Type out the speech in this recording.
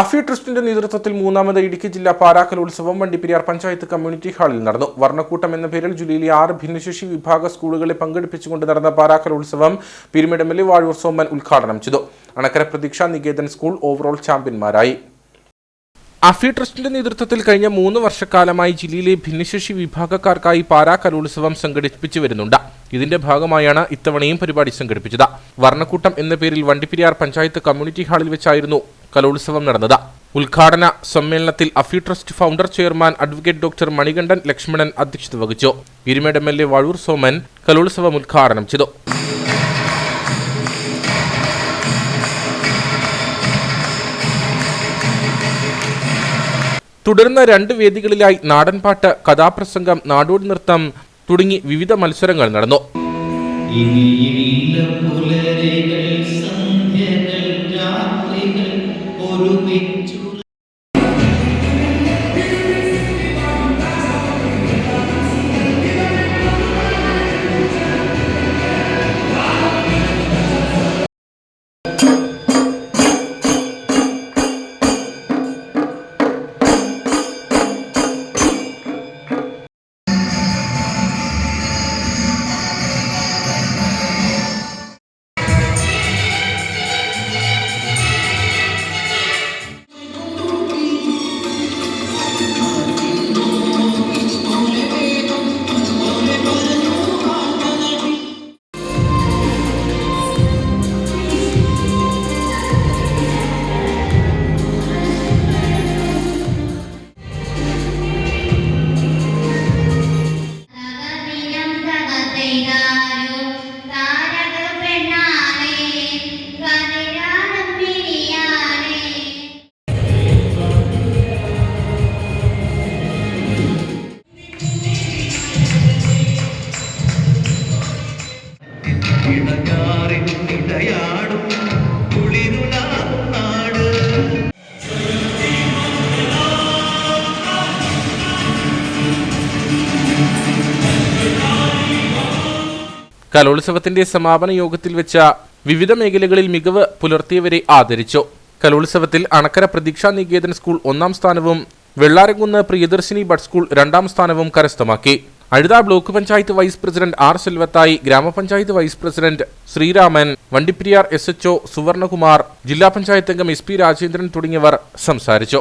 അഫി ട്രസ്റ്റിന്റെ നേതൃത്വത്തിൽ മൂന്നാമത് ഇടുക്കി ജില്ലാ പാരാക്കലോത്സവം വണ്ടിപ്പെരിയാർ പഞ്ചായത്ത് കമ്മ്യൂണിറ്റി ഹാളിൽ നടന്നു. വർണക്കൂട്ടം എന്ന പേരിൽ ജില്ലയിലെ ആറ് ഭിന്നശേഷി വിഭാഗ സ്കൂളുകളെ പങ്കെടുപ്പിച്ചുകൊണ്ട് നടന്ന ഉത്സവം എൽ എ വാഴൂർ സോമൻ ഉദ്ഘാടനം ചെയ്തു. അണക്കര പ്രതീക്ഷ നികേതൻ സ്കൂൾ ഓവറോൾ ചാമ്പ്യന്മാരായി. അഫി ട്രസ്റ്റിന്റെ നേതൃത്വത്തിൽ കഴിഞ്ഞ മൂന്ന് വർഷക്കാലമായി ജില്ലയിലെ ഭിന്നശേഷി വിഭാഗക്കാർക്കായി പാരാ കലോത്സവം സംഘടിപ്പിച്ചു വരുന്നുണ്ട്. ഇതിന്റെ ഭാഗമായാണ് ഇത്തവണയും പരിപാടി സംഘടിപ്പിച്ചത്. വർണക്കൂട്ടം എന്ന പേരിൽ വണ്ടിപ്പെരിയാർ പഞ്ചായത്ത് കമ്മ്യൂണിറ്റി ഹാളിൽ വെച്ചായിരുന്നു കലോത്സവം നടന്നത്. ഉദ്ഘാടന സമ്മേളനത്തിൽ Afi trust founder chairman advocate doctor Manikandan Lakshmanan അധ്യക്ഷത വഹിച്ചു. Irumedu M L A Vazhoor Soman കലോത്സവം ഉദ്ഘാടനം ചെയ്തു. തുടർന്ന് രണ്ട് വേദികളിലായി നാടൻപാട്ട് കഥാപ്രസംഗം നാടോടി നൃത്തം തുടങ്ങി വിവിധ മത്സരങ്ങൾ നടന്നു. കലോത്സവത്തിന്റെ സമാപന യോഗത്തിൽ വെച്ച വിവിധ മേഖലകളിൽ മികവ് പുലർത്തിയവരെ ആദരിച്ചു. കലോത്സവത്തിൽ അണക്കര പ്രതീക്ഷാ നികേതൻ സ്കൂൾ ഒന്നാം സ്ഥാനവും വെള്ളാരംകുന്ന് പ്രിയദർശിനി ബഡ് സ്കൂൾ രണ്ടാം സ്ഥാനവും കരസ്ഥമാക്കി. Azhutha block panchayat vice president R Selvathai ഗ്രാമപഞ്ചായത്ത് vice president Sreeraman Vandiperiyar S H O Suvarnakumar ജില്ലാ പഞ്ചായത്ത് അംഗം എസ് പി രാജേന്ദ്രൻ തുടങ്ങിയവർ സംസാരിച്ചു.